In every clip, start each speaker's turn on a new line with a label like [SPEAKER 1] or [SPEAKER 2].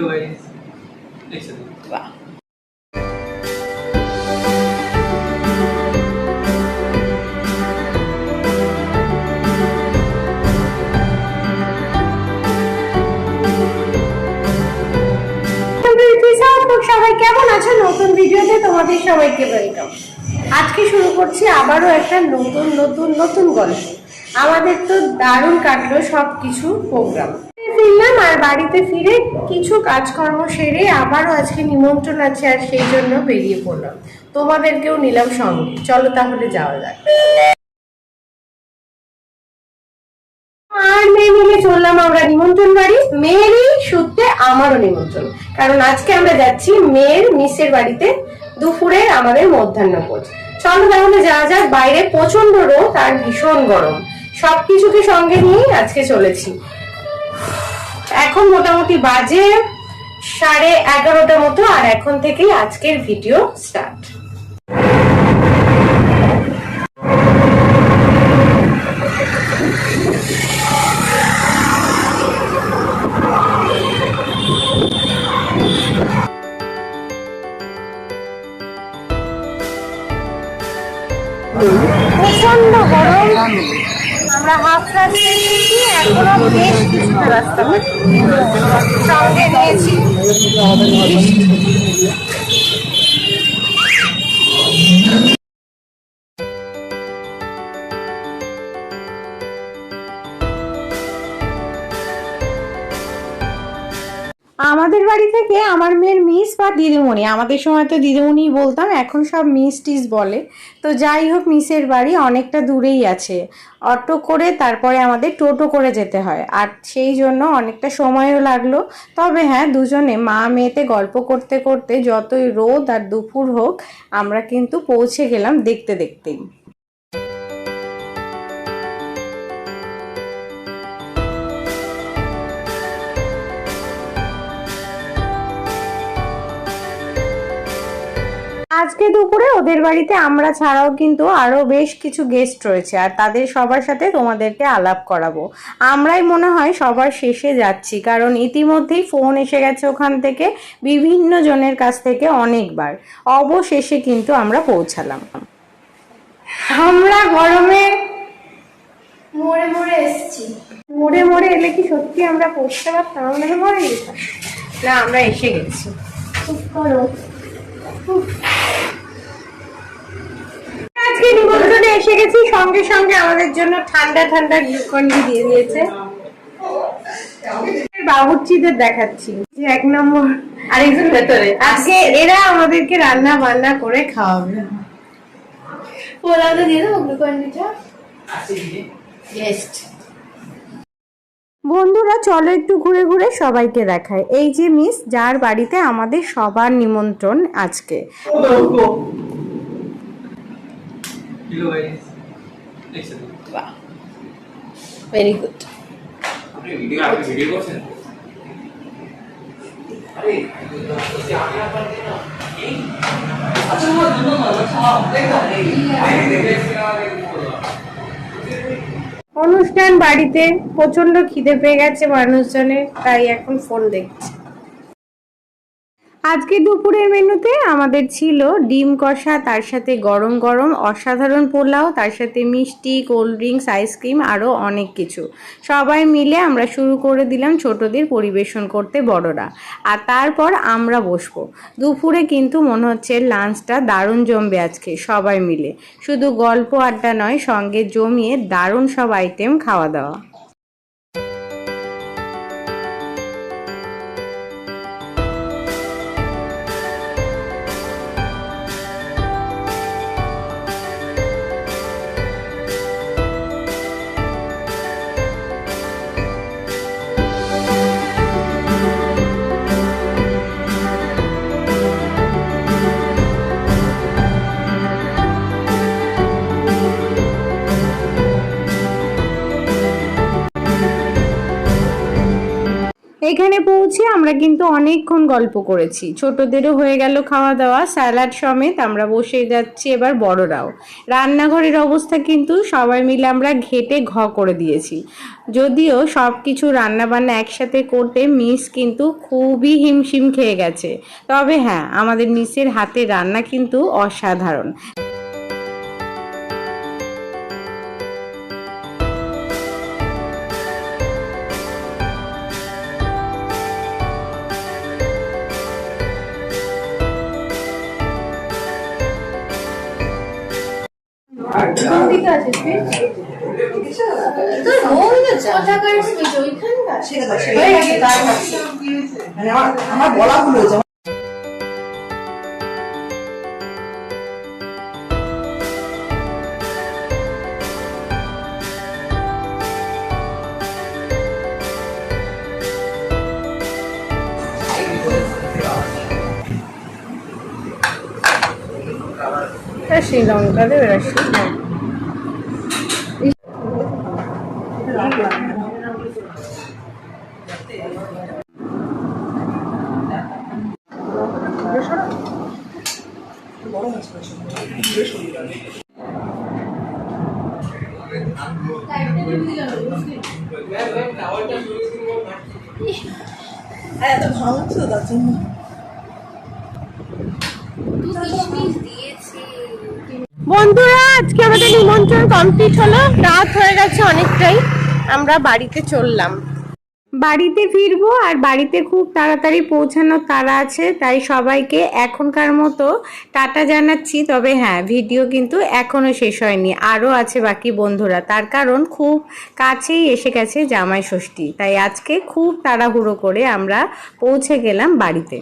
[SPEAKER 1] Hello guys. Excellent.
[SPEAKER 2] বাহ
[SPEAKER 3] সবাই কেমন আছো? নতুন ভিডিওতে তোমাদের সবাইকে ওয়েলকাম আজকে শুরু করছি আবারও একটা নতুন নতুন নতুন গল্প। আমাদের তো দারুণ কাটলো সব কিছু প্রোগ্রাম ফিরলাম আর বাড়িতে ফিরে কিছু কাজকর্ম সেরে আবারও আজকে নিমন্ত্রণ আছে আর সেই জন্য বেরিয়ে পড়লাম। তোমাদেরকেও নিলাম সঙ্গে। চলো তাহলে যাওয়া যাক। আমরা যাচ্ছি মেয়ের মিসের বাড়িতে দুপুরে আমাদের যাওয়া যাক। বাইরে প্রচণ্ড রোদ আর ভীষণ গরম। সবকিছুকে সঙ্গে নিয়েই আজকে চলেছি। এখন মোটামুটি বাজে সাড়ে এগারোটা মতো আর এখন থেকেই আজকের ভিডিও স্টার্ট সঙ্গে নিয়েছি। থেকে আমার মেয়ের মিস বা দিদিমণি, আমাদের সময় তো দিদিমণি বলতাম, এখন সব মিস টিস বলে। তো যাই হোক মিসের বাড়ি অনেকটা দূরেই আছে। অটো করে তারপরে আমাদের টোটো করে যেতে হয়। আর সেই জন্য অনেকটা সময়ও লাগল। তবে হ্যাঁ দুজনে, মা মেয়েতে গল্প করতে করতে যতই রোদ আর দুপুর হোক, আমরা কিন্তু পৌঁছে গেলাম দেখতে দেখতেই। আজকে দুপুরে ওদের বাড়িতে আমরা ছাড়াও কিন্তু আরও বেশ কিছু গেস্ট রয়েছে, আর তাদের সবার সাথে তোমাদেরকে আলাপ করাবো। আমরাই মনে হয় সবার শেষে যাচ্ছি, কারণ ইতিমধ্যেই ফোন এসে গেছে ওখান থেকে বিভিন্ন জনের কাছ থেকে অনেকবার। অবশেষে কিন্তু আমরা পৌঁছালাম। আমরা গরমে
[SPEAKER 4] মোড়ে মোড়ে এসছি।
[SPEAKER 3] মোড়ে মোড়ে এলে কি সত্যি আমরা পৌঁছতে পারতাম? না, আমরা এসে গেছি। আজকে নিমন্ত্রণে এসে গেছি। সঙ্গে সঙ্গে আমাদের জন্য ঠান্ডা ঠান্ডা গ্লুকন ডি দিয়ে দিয়েছে। বাবুর্চিদের দেখাচ্ছি। যে এক নম্বর আরেকজন ভেতরে। আজকে এরা আমাদেরকে রান্না বান্না করে খাওয়াবে।
[SPEAKER 4] পোলাওটা দিয়ে দেবো গ্লুকন্ডিটা?
[SPEAKER 3] গেস্ট বন্ধুরা চলো একটু ঘুরে ঘুরে সবাইকে দেখায় এই যে মিস যার বাড়িতে আমাদের সবার নিমন্ত্রণ আজকে।
[SPEAKER 2] বাহ ভেরি গুড
[SPEAKER 1] আপনি ভিডিও আপনি ভিডিও করছেন আরে আমি আপনার না এই আচ্ছা না না না
[SPEAKER 3] অনুষ্ঠান বাড়িতে প্রচণ্ড খিদে পেয়ে গেছে মানুষজনের তাই এখন ফোন দেখছে। আজকে দুপুরের মেনুতে আমাদের ছিল ডিম কষা, তার সাথে গরম গরম অসাধারণ পোলাও, তার সাথে মিষ্টি, কোল্ড ড্রিঙ্কস, আইসক্রিম আরও অনেক কিছু। সবাই মিলে আমরা শুরু করে দিলাম ছোটদের পরিবেশন করতে বড়রা। আর তারপর আমরা বসবো। দুপুরে কিন্তু মনে হচ্ছে লাঞ্চটা দারুণ জমবে আজকে সবাই মিলে। শুধু গল্প আড্ডা নয়, সঙ্গে জমিয়ে দারুণ সব আইটেম খাওয়া দাওয়া। এখানে পৌঁছে আমরা কিন্তু অনেকক্ষণ গল্প করেছি। ছোটদেরও হয়ে গেল খাওয়া দাওয়া স্যালাড সমেত আমরা বসে যাচ্ছি এবার বড়রাও। রান্নাঘরের অবস্থা কিন্তু সবাই মিলে আমরা ঘেটে ঘ করে দিয়েছি। যদিও সব কিছু রান্নাবান্না একসাথে করতে মিস কিন্তু খুবই হিমশিম খেয়ে গেছে। তবে হ্যাঁ আমাদের মিসের হাতে রান্না কিন্তু অসাধারণ।
[SPEAKER 1] আমার আমার বলা ভুল হয়েছে
[SPEAKER 3] শ্রীলঙ্কা দেবে
[SPEAKER 1] এত ভাঙছো তার জন্য।
[SPEAKER 2] বন্ধুরা, আজকে আমাদের নিমন্ত্রণ কমপ্লিট হলো। রাত হয়ে গেছে অনেকটাই। আমরা বাড়িতে চললাম।
[SPEAKER 3] বাড়িতে ফিরবো আর বাড়িতে খুব তাড়াতাড়ি পৌঁছানোর তারা আছে, তাই সবাইকে এখনকার মতো টাটা জানাচ্ছি। তবে হ্যাঁ ভিডিও কিন্তু এখনও শেষ হয়নি, আরও আছে বাকি বন্ধুরা। তার কারণ খুব কাছেই এসে গেছে জামাই ষষ্ঠী, তাই আজকে খুব তাড়াহুড়ো করে আমরা পৌঁছে গেলাম বাড়িতে।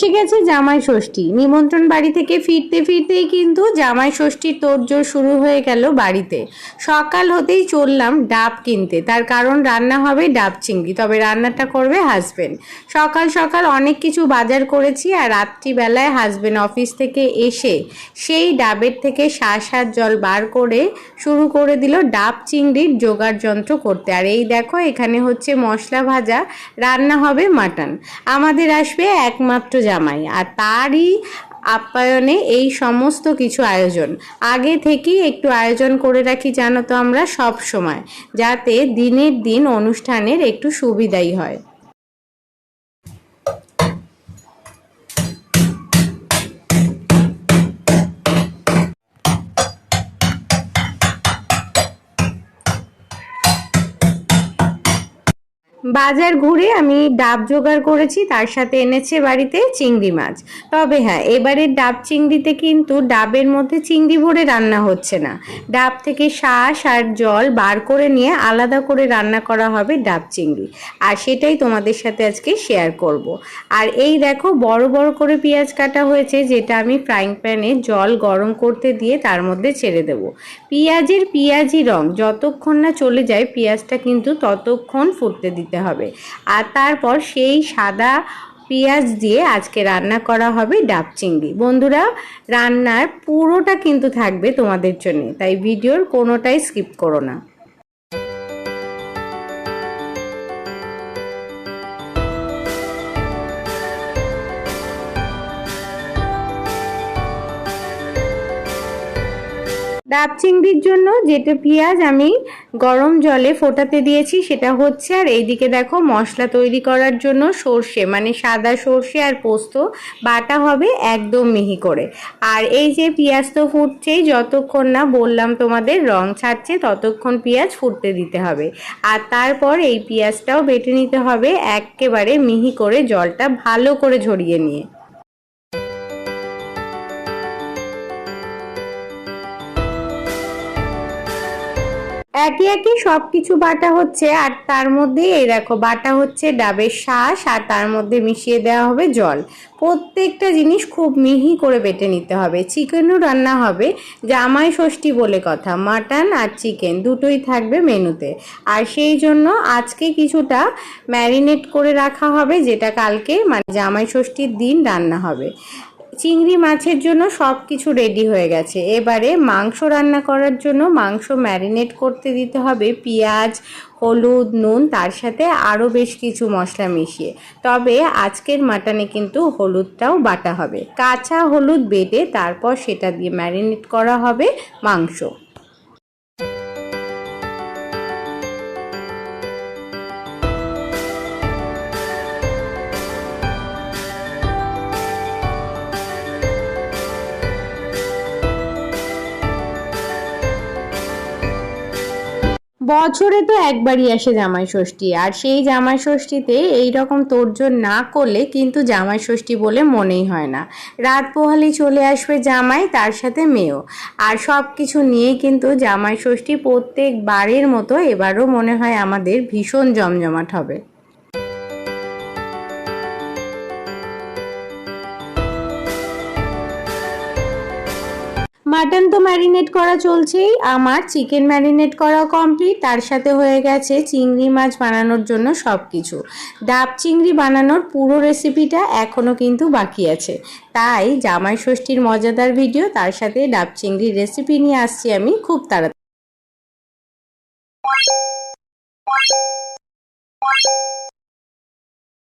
[SPEAKER 3] এসে গেছে জামাই ষষ্ঠী। নিমন্ত্রণ বাড়ি থেকে ফিরতে ফিরতেই কিন্তু জামাই ষষ্ঠীর তোড়জোড় শুরু হয়ে গেল বাড়িতে। সকাল হতেই চললাম ডাব কিনতে। তার কারণ রান্না হবে ডাব চিংড়ি, তবে রান্নাটা করবে হাজবেন্ড সকাল সকাল অনেক কিছু বাজার করেছি আর রাত্রিবেলায় হাজবেন্ড অফিস থেকে এসে সেই ডাবের থেকে শ্বাস হাত জল বার করে শুরু করে দিল ডাব চিংড়ির জোগাড় যন্ত্র করতে। আর এই দেখো, এখানে হচ্ছে মশলা ভাজা, রান্না হবে মাটন। আমাদের আসবে একমাত্র জামাই। আর তারই আপ্যায়নে এই সমস্ত কিছু আয়োজন। আগে থেকেই একটু আয়োজন করে রাখি জানো তো আমরা সব সময় যাতে দিনের দিন অনুষ্ঠানের একটু সুবিধাই হয়। বাজার ঘুরে আমি ডাব জোগাড় করেছি, তার সাথে এনেছে বাড়িতে চিংড়ি মাছ। তবে হ্যাঁ এবারের ডাব চিংড়িতে কিন্তু ডাবের মধ্যে চিংড়ি ভরে রান্না হচ্ছে না। ডাব থেকে শাঁস আর জল বার করে নিয়ে আলাদা করে রান্না করা হবে ডাব চিংড়ি। আর সেটাই তোমাদের সাথে আজকে শেয়ার করব। আর এই দেখো, বড় বড় করে পেঁয়াজ কাটা হয়েছে, যেটা আমি ফ্রাইং প্যানে জল গরম করতে দিয়ে তার মধ্যে ছেড়ে দেব। পেঁয়াজের পেঁয়াজি রং, যতক্ষণ না চলে যায়, পেঁয়াজটা কিন্তু ততক্ষণ ফুটতে দিতে হবে। আর তারপর সেই সাদা পেঁয়াজ দিয়ে আজকে রান্না করা হবে ডাব চিংড়ি। বন্ধুরা, রান্নার পুরোটা কিন্তু থাকবে তোমাদের জন্য, তাই ভিডিওর কোনোটাই স্কিপ করো না। ডাব চিংড়ির জন্য যেটা পেঁয়াজ আমি গরম জলে ফোটাতে দিয়েছি, সেটা হচ্ছে, আর এইদিকে দেখো মশলা তৈরি করার জন্য সর্ষে মানে সাদা সর্ষে আর পোস্ত বাটা হবে একদম মিহি করে। আর এই যে পেঁয়াজ তো ফুটছেই, যতক্ষণ না বললাম তোমাদের রং ছাড়ছে, ততক্ষণ পেঁয়াজ ফুটতে দিতে হবে। আর তারপর এই পেঁয়াজটাও বেটে নিতে হবে একেবারে মিহি করে জলটা ভালো করে ঝরিয়ে নিয়ে। একে একে সব কিছু বাটা হচ্ছে, আর তার মধ্যে এই দেখো, বাটা হচ্ছে ডাবের শাঁস, আর তার মধ্যে মিশিয়ে দেওয়া হবে জল। প্রত্যেকটা জিনিস খুব মিহি করে বেটে নিতে হবে। চিকেনও রান্না হবে, জামাই ষষ্ঠী বলে কথা। মাটন আর চিকেন দুটোই থাকবে মেনুতে। আর সেই জন্য আজকে কিছুটা ম্যারিনেট করে রাখা হবে, যেটা কালকে মানে জামাই ষষ্ঠীর দিন রান্না হবে। চিংড়ি মাছের জন্য সব কিছু রেডি হয়ে গেছে। এবারে মাংস রান্না করার জন্য মাংস ম্যারিনেট করতে দিতে হবে পেঁয়াজ, হলুদ, নুন, তার সাথে আরও বেশ কিছু মশলা মিশিয়ে। তবে আজকের মাটনে কিন্তু হলুদটাও বাটা হবে। কাঁচা হলুদ বেটে তারপর সেটা দিয়ে ম্যারিনেট করা হবে মাংস। বছরে তো একবারই আসে জামাই ষষ্ঠী, আর সেই জামাই ষষ্ঠীতে এই রকম তোড়জোড় না করলে কিন্তু জামাই ষষ্ঠী বলে মনেই হয় না। রাত পোহালি চলে আসবে জামাই, তার সাথে মেয়েও। আর সব কিছু নিয়েই কিন্তু জামাই ষষ্ঠী প্রত্যেকবারের মতো এবারও মনে হয় আমাদের ভীষণ জমজমাট হবে। মাটন তো ম্যারিনেট করা চলছেই, আমার চিকেন ম্যারিনেট করা কমপ্লিট তার সাথে হয়ে গেছে চিংড়ি মাছ বানানোর জন্য সব কিছু ডাব চিংড়ি বানানোর পুরো রেসিপিটা এখনও কিন্তু বাকি আছে। তাই জামাই ষষ্ঠীর মজাদার ভিডিও তার সাথে ডাব চিংড়ির রেসিপি নিয়ে আসছি আমি খুব তাড়াতাড়ি।